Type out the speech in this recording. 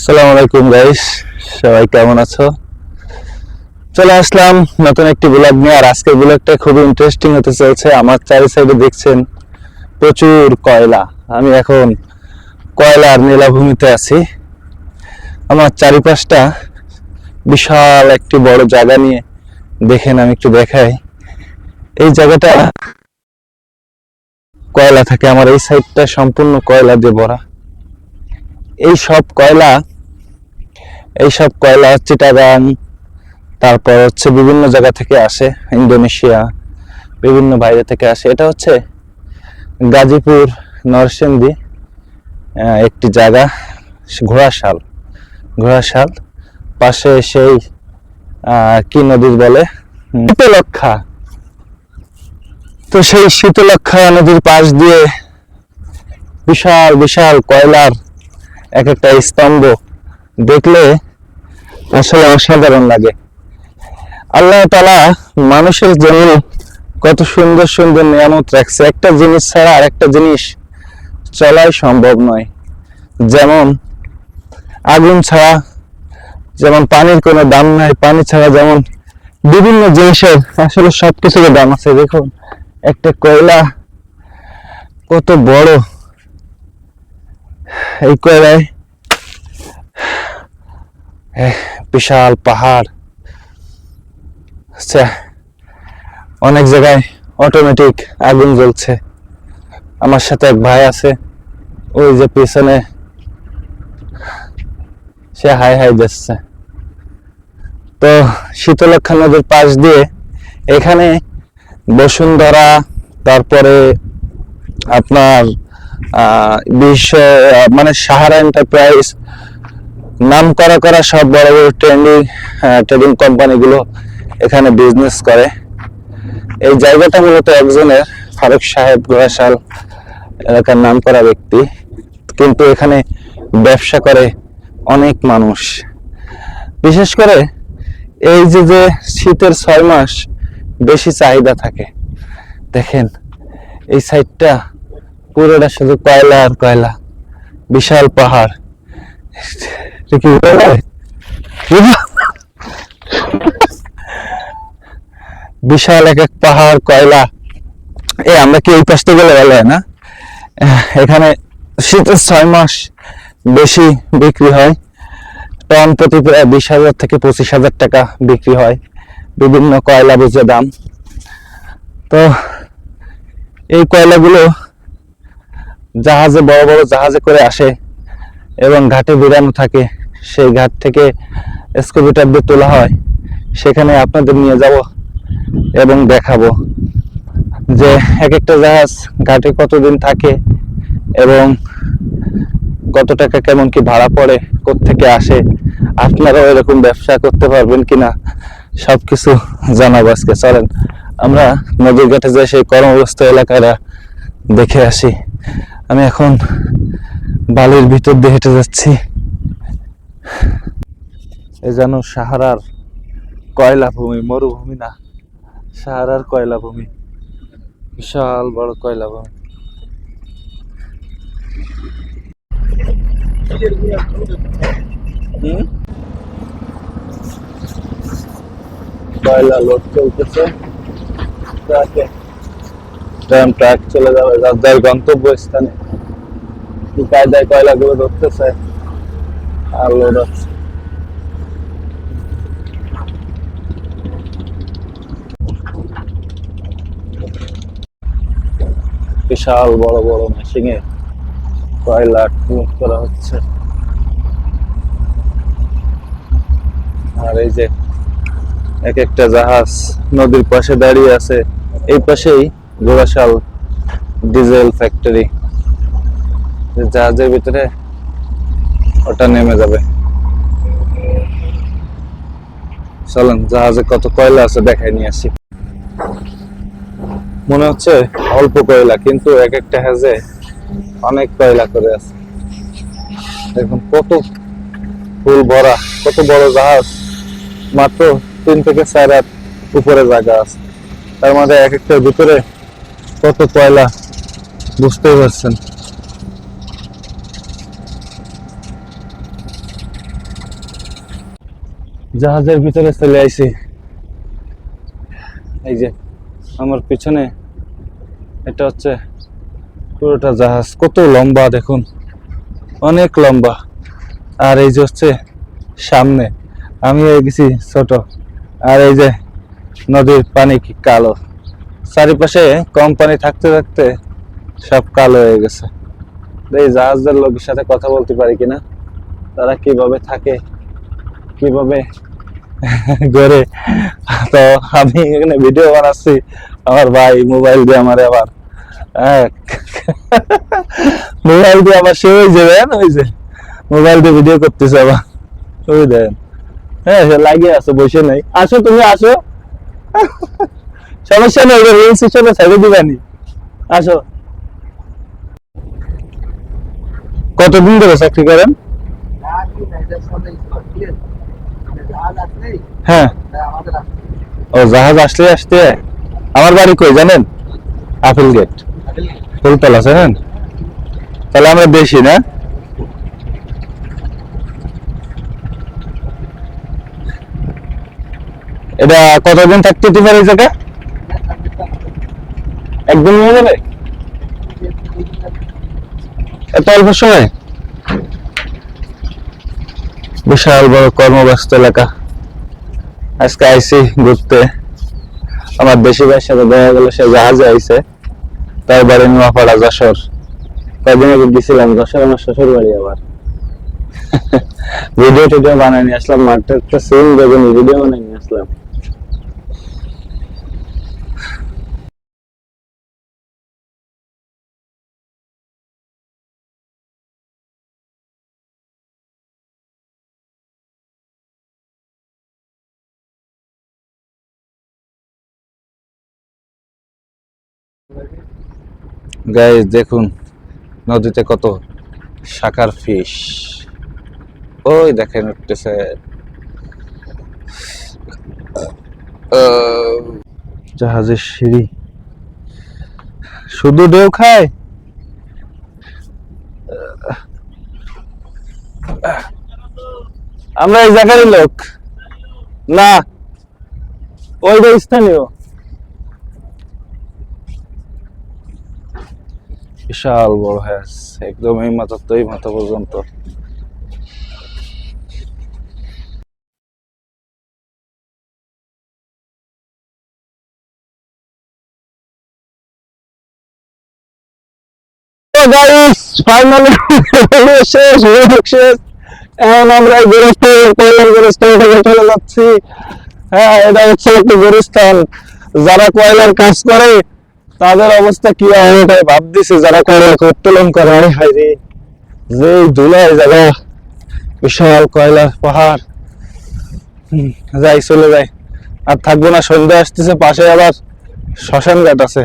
আসসালামু আলাইকুম গাইস সবাই কেমন আছো? চলে আসলাম নতুন একটি ব্লগ নিয়ে, আর আজকের ব্লগটা খুবই ইন্টারেস্টিং হতে চলছে। আমার চারি সাইডে দেখছেন প্রচুর কয়লা। আমি এখন কয়লার নীলাভূমিতে আছি। আমার চারিপাশটা বিশাল একটি বড় জায়গা নিয়ে দেখেন, আমি একটু দেখাই। এই জায়গাটা কয়লা থাকে, আমার এই সাইডটা সম্পূর্ণ কয়লা দিয়ে ভরা। এই সব কয়লা এই সব কয়লা চিটাগাং তারপর হচ্ছে বিভিন্ন জায়গা থেকে আসে, ইন্দোনেশিয়া, বিভিন্ন বাইরে থেকে আসে। এটা হচ্ছে গাজীপুর, নরসিংদী একটি জায়গা, ঘোড়াশাল। ঘোড়াশাল পাশে সেই কি নদীর বলে? শীতলক্ষা তো সেই শীতলক্ষা নদীর পাশ দিয়ে বিশাল বিশাল কয়লার এক একটা স্তম্ভ দেখলে আসলে অসাধারণ লাগে। আল্লাহ তালা মানুষের জন্য কত সুন্দর সুন্দর নিয়ামত রাখছে। একটা জিনিস ছাড়া আর একটা জিনিস চলাই সম্ভব নয়। যেমন আগুন ছাড়া, যেমন পানির কোনো দাম নাই, পানি ছাড়া যেমন বিভিন্ন জিনিসের আসলে সবকিছুর দাম আছে। দেখুন, একটা কয়লা কত বড়। এই কয়লায় বিশাল পাহাড়। অনেক জায়গায় অটোমেটিক আগুন জ্বলছে। আমার সাথে এক ভাই আছে, ওই যে পিছনে সে হাই হাই যাচ্ছে। তো শীতলক্ষা নদীর পাশ দিয়ে এখানে বসুন্ধরা, তারপরে আপনার বিশ্ব মানে সাহারা এন্টারপ্রাইজ নাম করা করা সব বড় বড় ট্রেন্ডিং ট্রেডিং কোম্পানিগুলো এখানে বিজনেস করে। এই জায়গাটা মূলত একজনের, ফারুক সাহেব গোয়াশাল এলাকার নাম করা ব্যক্তি। কিন্তু এখানে ব্যবসা করে অনেক মানুষ। বিশেষ করে এই যে যে শীতের ছয় মাস বেশি চাহিদা থাকে, দেখেন, এই সাইডটা পুরোটা শুধু কয়লা আর কয়লা, বিশাল পাহাড়। কি? বিশাল এক এক পাহাড় কয়লা এ আমরা কি এই পাশটা গেলে ভালো হয় না এখানে শীতের ছয় মাস বেশি বিক্রি হয় টন প্রতি প্রায় বিশ হাজার থেকে পঁচিশ হাজার টাকা বিক্রি হয় বিভিন্ন কয়লা বুঝে দাম তো এই কয়লাগুলো জাহাজে বড় বড় জাহাজে করে আসে এবং ঘাটে বেরানো থাকে। সেই ঘাট থেকে স্কুবিটার দিয়ে তোলা হয়। সেখানে আপনাদের নিয়ে যাব এবং দেখাবো যে এক একটা জাহাজ ঘাটে কতদিন থাকে এবং কত টাকা কেমন কি ভাড়া পড়ে থেকে আসে, আপনারাও এরকম ব্যবসা করতে পারবেন কিনা, সবকিছু জানাব আজকে। চলেন, আমরা নদীর ঘাটে যে সেই কর্মব্যস্ত এলাকারা দেখে আসি। আমি এখন বালির ভিতর দিয়ে হেঁটে যাচ্ছি। এ যেন সাহারার কয়লা ভূমি মরুভূমি না, সাহারার কয়লা ভূমি বিশাল বড় কয়লা ভূমি? কয়লা লোড চলতেছে। ট্রাকে। ট্রাম, ট্রাক চলে যাবে যার যার গন্তব্য স্থানে কি কায়দায় কয়লাগুলো ধরতেছে। হচ্ছে বিশাল বড় বড় মেশিনে কয়লা লোড করা হচ্ছে। আর এই যে এক একটা জাহাজ নদীর পাশে দাঁড়িয়ে আছে, এই পাশেই গোড়াশাল ডিজেল ফ্যাক্টরি। জাহাজের ভিতরে ওটা নেমে যাবে। চলেন, জাহাজে কত কয়লা আছে দেখাই নিয়ে আসি। মনে হচ্ছে অল্প কয়লা, কিন্তু এক একটা হাজে অনেক কয়লা করে আছে। দেখুন, কত ফুল ভরা, কত বড় জাহাজ। মাত্র তিন থেকে চার হাত উপরে জায়গা আছে। তার মধ্যে এক একটার ভিতরে কত কয়লা, বুঝতেই পারছেন। জাহাজের ভিতরে চলে আইছি। এই যে, আমার পিছনে এটা হচ্ছে পুরোটা জাহাজ। কত লম্বা দেখুন, অনেক লম্বা। আর এই যে হচ্ছে সামনে, আমি হয়ে গেছি ছোট। আর এই যে নদীর পানি কি কালো। চারিপাশে কম পানি থাকতে থাকতে সব কালো হয়ে গেছে। এই জাহাজের লোকের সাথে কথা বলতে পারি কিনা? তারা কীভাবে থাকে? কীভাবে করে? তো আমি এখানে ভিডিও বানাচ্ছি। আমার ভাই মোবাইল দিয়ে আমার আবার মোবাইল দিয়ে আবার সে হয়ে যাবে ওই যে মোবাইল দিয়ে ভিডিও করতেছে আবার। ওই দেন। হ্যাঁ লাগিয়ে আছে, বসে নাই। আসো তুমি, আসো। সমস্যা নেই রিলস হিসেবে ছেড়ে দিবানি আসো। কতদিন ধরে চাকরি করেন? হ্যাঁ। ও, জাহাজ আসলে আসতে। আমার বাড়ি কই জানেন? Appeal gate. ফুলতলা, জানেন? তাহলে আমরা বেশি, না? এটা কতদিন থাকতে হতে পারে জায়গা? একদিন হয়ে যাবে? এত অল্প সময়? বিশাল বড় কর্মব্যস্ত এলাকা। আজকে আইসি ঘুরতে। আমার দেশি ভাইয়ের সাথে দেখা গেল, সে জাহাজে আইসে তার বাড়ি নোয়াপাড়া, যশোর। কদিন আগে গেছিলাম, যশোর আমার শ্বশুর বাড়ি আবার। ভিডিও টিডিও বানাই নিয়ে আসলাম মাঠটা একটা সিন দেখুন ভিডিও বানাই নিয়ে আসলাম। গাইস দেখুন, নদীতে কত শাকার ফিশ ওই দেখেন উঠতেছে। জাহাজের সিঁড়ি। শুধু ঢেউ খায়? আমরা এই জায়গারই লোক। না ওইটা স্থানীয়। বিশাল বড় হ্যাস, একদম এই মাথা তো, এই মাথা পর্যন্ত। শেষ ভ্লগ শেষ। এখন আমরা চলে হ্যাঁ এটা হচ্ছে একটি গোরস্থান যারা কয়লার কাজ করে তাদের অবস্থা কি এটাই ভাবতেছি, যারা কয়লা উত্তোলন করে। আরে হাই রে যে ধুলায় যারা বিশাল কয়লা, পাহাড় যাই চলে যায়। আর থাকব না, সন্ধ্যা আসতেছে, পাশে আবার শ্মশান ঘাট আছে।